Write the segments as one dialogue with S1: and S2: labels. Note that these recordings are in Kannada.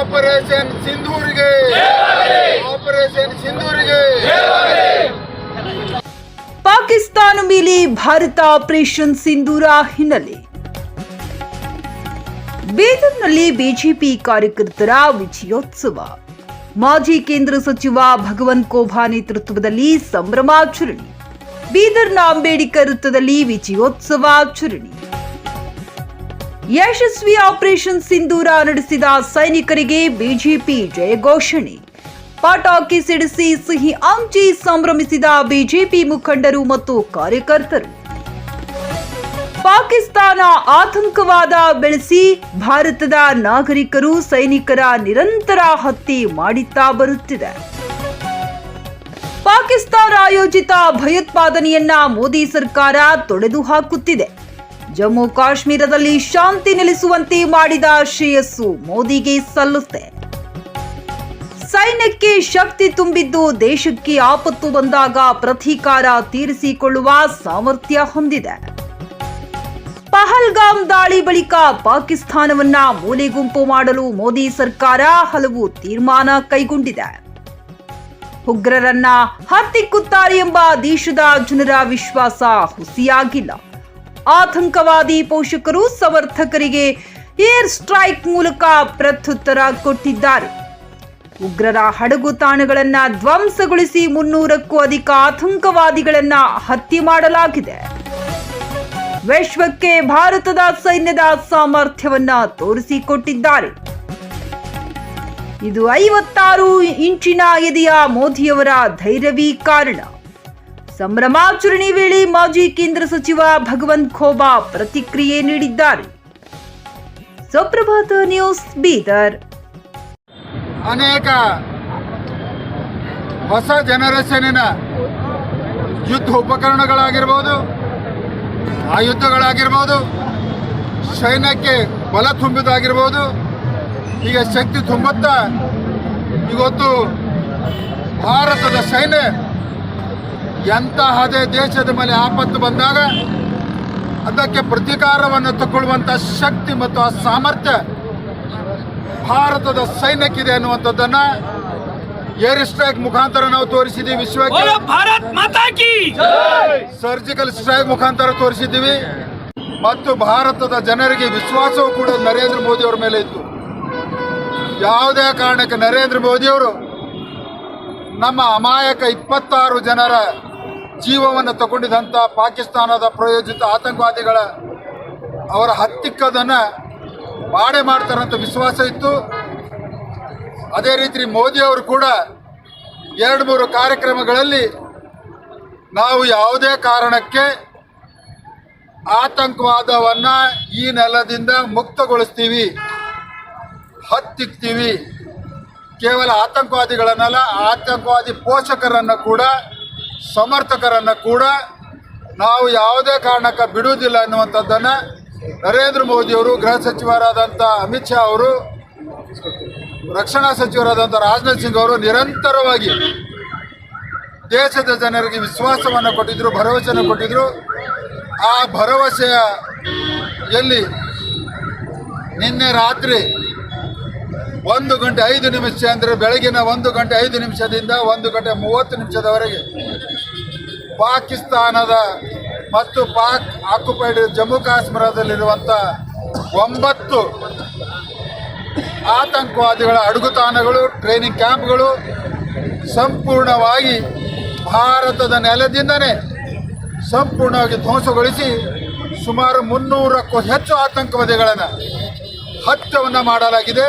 S1: ಆಪರೇಷನ್ ಸಿಂಧೂರಿಗೆ ಆಪರೇಷನ್ ಸಿಂಧೂರಿಗೆ
S2: ಪಾಕಿಸ್ತಾನ ಮೇಲೆ ಭಾರತ ಆಪರೇಷನ್ ಸಿಂಧೂರ ಹಿನ್ನೆಲೆ. ಬೀದರ್ನಲ್ಲಿ ಬಿಜೆಪಿ ಕಾರ್ಯಕರ್ತರ ವಿಜಯೋತ್ಸವ. ಮಾಜಿ ಕೇಂದ್ರ ಸಚಿವ ಭಗವಂತ ಕೋಭಾ ನೇತೃತ್ವದಲ್ಲಿ ಸಂಭ್ರಮಾಚರಣೆ. ಬೀದರ್ನ ಅಂಬೇಡ್ಕರ್ ವೃತ್ತದಲ್ಲಿ ವಿಜಯೋತ್ಸವ ಆಚರಣೆ. ಯಶಸ್ವಿ ಆಪರೇಷನ್ ಸಿಂಧೂರ ನಡೆಸಿದ ಸೈನಿಕರಿಗೆ ಬಿಜೆಪಿ ಜಯ ಘೋಷಣೆ. ಪಟಾಕಿ ಸಿಡಿಸಿ ಸಿಹಿ ಹಂಚಿ ಸಂಭ್ರಮಿಸಿದ ಬಿಜೆಪಿ ಮುಖಂಡರು ಮತ್ತು ಕಾರ್ಯಕರ್ತರು. ಪಾಕಿಸ್ತಾನ ಆತಂಕವಾದ ಬೆಳೆಸಿ ಭಾರತದ ನಾಗರಿಕರು ಸೈನಿಕರ ನಿರಂತರ ಹತ್ಯೆ ಮಾಡುತ್ತಾ ಬರುತ್ತಿದೆ. ಪಾಕಿಸ್ತಾನ ಆಯೋಜಿತ ಭಯೋತ್ಪಾದನೆಯನ್ನ ಮೋದಿ ಸರ್ಕಾರ ತೊಡೆದು ಹಾಕುತ್ತಿದೆ ಜಮ್ಮು ಕಾಶ್ಮೀರದಲ್ಲಿ ಶಾಂತಿ ನೆಲೆಸುವಂತೆ ಮಾಡಿದ ಶ್ರೇಯಸ್ಸು ಮೋದಿಗೆ ಸಲ್ಲುತ್ತೆ. ಸೈನ್ಯಕ್ಕೆ ಶಕ್ತಿ ತುಂಬಿದ್ದು ದೇಶಕ್ಕೆ ಆಪತ್ತು ಬಂದಾಗ ಪ್ರತೀಕಾರ ತೀರಿಸಿಕೊಳ್ಳುವ ಸಾಮರ್ಥ್ಯ ಹೊಂದಿದೆ. ಪಹಲ್ಗಾಮ್ ದಾಳಿ ಬಳಿಕ ಪಾಕಿಸ್ತಾನವನ್ನ ಮೂಲೆಗುಂಪು ಮಾಡಲು ಮೋದಿ ಸರ್ಕಾರ ಹಲವು ತೀರ್ಮಾನ ಕೈಗೊಂಡಿದೆ. ಉಗ್ರರನ್ನ ಹತ್ತಿಕ್ಕುತ್ತಾರೆ ಎಂಬ ದೇಶದ ಜನರ ವಿಶ್ವಾಸ ಹುಸಿಯಾಗಿಲ್ಲ. ಆತಂಕವಾದಿ ಪೋಷಕರು ಸಮರ್ಥಕರಿಗೆ ಏರ್ ಸ್ಟ್ರೈಕ್ ಮೂಲಕ ಪ್ರತ್ಯುತ್ತರ ಕೊಟ್ಟಿದ್ದಾರೆ. ಉಗ್ರರ ಹಡಗು ತಾಣಗಳನ್ನ ಧ್ವಂಸಗೊಳಿಸಿ ಮುನ್ನೂರಕ್ಕೂ ಅಧಿಕ ಆತಂಕವಾದಿಗಳನ್ನ ಹತ್ಯೆ ಮಾಡಲಾಗಿದೆ. ವಿಶ್ವಕ್ಕೆ ಭಾರತದ ಸೈನ್ಯದ ಸಾಮರ್ಥ್ಯವನ್ನ ತೋರಿಸಿಕೊಟ್ಟಿದ್ದಾರೆ. ಇದು ಐವತ್ತಾರು ಇಂಚಿನ ಎದೆಯ ಮೋದಿಯವರ ಧೈರ್ಯವೀ ಕಾರಣ. ಸಂಭ್ರಮಾಚರಣೆ ವೇಳೆ ಮಾಜಿ ಕೇಂದ್ರ ಸಚಿವ ಭಗವಂತ್ ಖೋಬಾ ಪ್ರತಿಕ್ರಿಯೆ ನೀಡಿದ್ದಾರೆ. ಸುಪ್ರಭಾತ ನ್ಯೂಸ್, ಬೀದರ್.
S1: ಅನೇಕ ಹೊಸ ಜನರೇಷನ್ನಿನ ಯುದ್ಧ ಉಪಕರಣಗಳಾಗಿರ್ಬೋದು, ಆಯುಧಗಳಾಗಿರ್ಬೋದು, ಸೈನ್ಯಕ್ಕೆ ಬಲ ತುಂಬಿದಾಗಿರ್ಬೋದು ಈಗ ಶಕ್ತಿ ತುಂಬುತ್ತಾ, ಇವತ್ತು ಭಾರತದ ಸೈನ್ಯ ಎಂತಹದೇ ದೇಶದ ಮೇಲೆ ಆಪತ್ತು ಬಂದಾಗ ಅದಕ್ಕೆ ಪ್ರತೀಕಾರವನ್ನು ತಗೊಳ್ಳುವಂಥ ಶಕ್ತಿ ಮತ್ತು ಆ ಸಾಮರ್ಥ್ಯ ಭಾರತದ ಸೈನ್ಯಕ್ಕಿದೆ ಅನ್ನುವಂಥದ್ದನ್ನು ಏರ್ ಸ್ಟ್ರೈಕ್ ಮುಖಾಂತರ ನಾವು ತೋರಿಸಿದ್ದೀವಿ. ವಿಶ್ವಕ್ಕೆ ಸರ್ಜಿಕಲ್ ಸ್ಟ್ರೈಕ್ ಮುಖಾಂತರ ತೋರಿಸಿದ್ದೀವಿ. ಮತ್ತು ಭಾರತದ ಜನರಿಗೆ ವಿಶ್ವಾಸವೂ ಕೂಡ ನರೇಂದ್ರ ಮೋದಿ ಅವರ ಮೇಲೆ ಇತ್ತು. ಯಾವುದೇ ಕಾರಣಕ್ಕೆ ನರೇಂದ್ರ ಮೋದಿ ಅವರು ನಮ್ಮ ಅಮಾಯಕ ಇಪ್ಪತ್ತಾರು ಜನರ ಜೀವವನ್ನು ತಗೊಂಡಿದ್ದಂಥ ಪಾಕಿಸ್ತಾನದ ಪ್ರಯೋಜಿತ ಆತಂಕವಾದಿಗಳ ಅವರ ಹತ್ತಿಕ್ಕದನ್ನು ಬಾಡೆ ಮಾಡ್ತಾರಂತ ವಿಶ್ವಾಸ ಇತ್ತು. ಅದೇ ರೀತಿ ಮೋದಿ ಅವರು ಕೂಡ ಎರಡು ಮೂರು ಕಾರ್ಯಕ್ರಮಗಳಲ್ಲಿ ನಾವು ಯಾವುದೇ ಕಾರಣಕ್ಕೆ ಆತಂಕವಾದವನ್ನು ಈ ನೆಲದಿಂದ ಮುಕ್ತಗೊಳಿಸ್ತೀವಿ, ಹತ್ತಿಕ್ತೀವಿ. ಕೇವಲ ಆತಂಕವಾದಿಗಳನ್ನಲ್ಲ ಆತಂಕವಾದಿ ಪೋಷಕರನ್ನು ಕೂಡ, ಸಮರ್ಥಕರನ್ನು ಕೂಡ ನಾವು ಯಾವುದೇ ಕಾರಣಕ್ಕೆ ಬಿಡುವುದಿಲ್ಲ ಅನ್ನುವಂಥದ್ದನ್ನು ನರೇಂದ್ರ ಮೋದಿಯವರು ಗೃಹ ಸಚಿವರಾದಂಥ ಅಮಿತ್ ಶಾ ಅವರು, ರಕ್ಷಣಾ ಸಚಿವರಾದಂಥ ರಾಜನಾಥ್ ಸಿಂಗ್ ಅವರು ನಿರಂತರವಾಗಿ ದೇಶದ ಜನರಿಗೆ ವಿಶ್ವಾಸವನ್ನು ಕೊಟ್ಟಿದ್ದರು ಭರವಸೆಯನ್ನು ಕೊಟ್ಟಿದ್ದರು ಆ ಭರವಸೆಯ ಎಲ್ಲಿ ನಿನ್ನೆ ರಾತ್ರಿ ಒಂದು ಗಂಟೆ ಐದು ನಿಮಿಷ ಅಂದರೆ ಬೆಳಗಿನ ಒಂದು ಗಂಟೆ ಐದು ನಿಮಿಷದಿಂದ ಒಂದು ಗಂಟೆ ಮೂವತ್ತು ನಿಮಿಷದವರೆಗೆ. ಪಾಕಿಸ್ತಾನದ ಮತ್ತು ಪಾಕ್ ಆಕ್ಯುಪೈಡ್ ಜಮ್ಮು ಕಾಶ್ಮೀರದಲ್ಲಿರುವಂಥ ಒಂಬತ್ತು ಆತಂಕವಾದಿಗಳ ಅಡುಗುತಾಣಗಳು ಟ್ರೈನಿಂಗ್ ಕ್ಯಾಂಪ್ಗಳು ಸಂಪೂರ್ಣವಾಗಿ ಭಾರತದ ನೆಲದಿಂದನೇ ಸಂಪೂರ್ಣವಾಗಿ ಧ್ವಂಸಗೊಳಿಸಿ ಸುಮಾರು ಮುನ್ನೂರಕ್ಕೂ ಹೆಚ್ಚು ಆತಂಕವಾದಿಗಳನ್ನು ಹತ್ಯವನ್ನು ಮಾಡಲಾಗಿದೆ.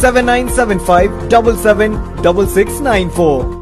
S3: Seven nine seven five double seven double six nine four.